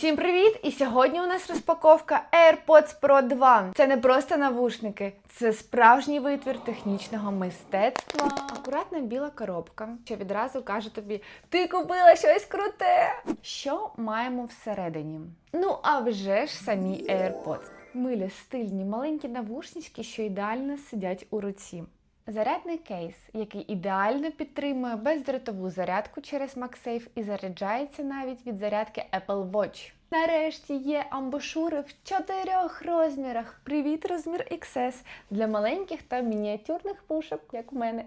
Всім привіт! І сьогодні у нас розпаковка AirPods Pro 2. Це не просто навушники, це справжній витвір технічного мистецтва. Акуратна біла коробка, що відразу каже тобі: ти купила щось круте! Що маємо всередині? Ну, а вже ж самі AirPods. Милі, стильні, маленькі навушнички, що ідеально сидять у руці. Зарядний кейс, який ідеально підтримує бездротову зарядку через MagSafe і заряджається навіть від зарядки Apple Watch. Нарешті є амбушури в чотирьох розмірах. Привіт, розмір XS для маленьких та мініатюрних пушок, як у мене.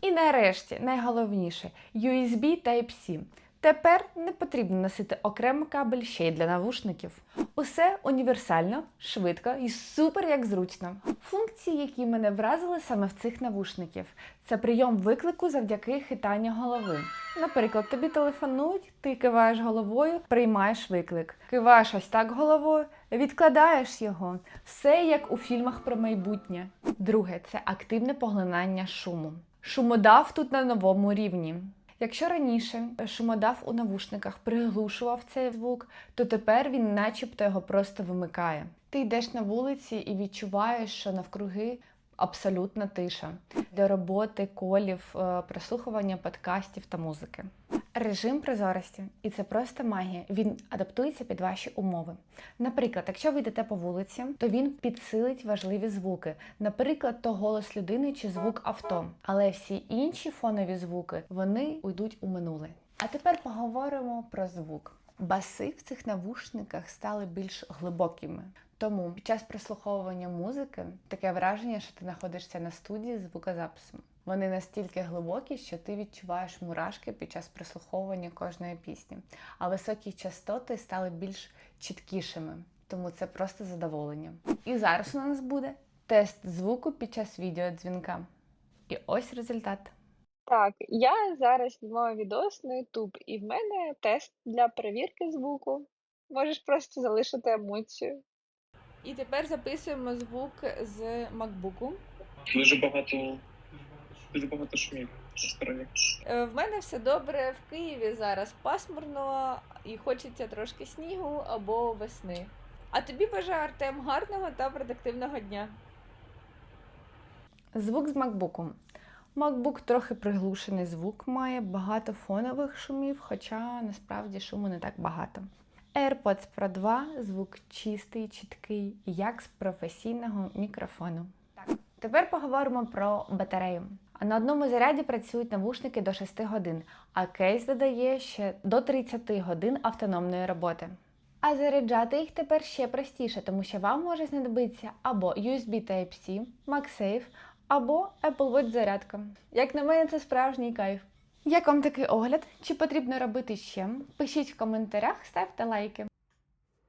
І нарешті, найголовніше USB Type-C. Тепер не потрібно носити окремо кабель ще й для навушників. Усе універсально, швидко і супер як зручно. Функції, які мене вразили саме в цих навушників, це прийом виклику завдяки хитанню голови. Наприклад, тобі телефонують, ти киваєш головою, приймаєш виклик. Киваєш ось так головою, відкладаєш його. Все як у фільмах про майбутнє. Друге це активне поглинання шуму. Шумодав тут на новому рівні. Якщо раніше шумодав у навушниках приглушував цей звук, то тепер він начебто його просто вимикає. Ти йдеш на вулиці і відчуваєш, що навкруги абсолютна тиша для роботи, колів, е, прослухування подкастів та музики. Режим прозорості, і це просто магія. Він адаптується під ваші умови. Наприклад, якщо ви йдете по вулиці, то він підсилить важливі звуки, наприклад, то голос людини чи звук авто. Але всі інші фонові звуки вони уйдуть у минуле. А тепер поговоримо про звук. Баси в цих навушниках стали більш глибокими. Тому під час прослуховування музики таке враження, що ти знаходишся на студії звукозапису. Вони настільки глибокі, що ти відчуваєш мурашки під час прослуховування кожної пісні. А високі частоти стали більш чіткішими, тому це просто задоволення. І зараз у нас буде тест звуку під час відеодзвінка. І ось результат. Так, я зараз знімаю відос на YouTube, і в мене тест для перевірки звуку. Можеш просто залишити емоцію. І тепер записуємо звук з MacBook. Дуже багато, дуже багато шумів зі сторони. Е, В мене все добре в Києві зараз пасмурно і хочеться трошки снігу або весни. А тобі бажаю Артем гарного та продуктивного дня. Звук з MacBook. MacBook трохи приглушений звук має, багато фонових шумів, хоча насправді шуму не так багато. AirPods Pro 2 звук чистий, чіткий, як з професійного мікрофону. Так, тепер поговоримо про батарею. На одному заряді працюють навушники до 6 годин, а кейс додає ще до 30 годин автономної роботи. А заряджати їх тепер ще простіше, тому що вам може знадобитися або USB Type-C, MagSafe, або Apple Watch зарядка. Як на мене, це справжній кайф. Як вам такий огляд? Чи потрібно робити ще? Пишіть в коментарях, ставте лайки.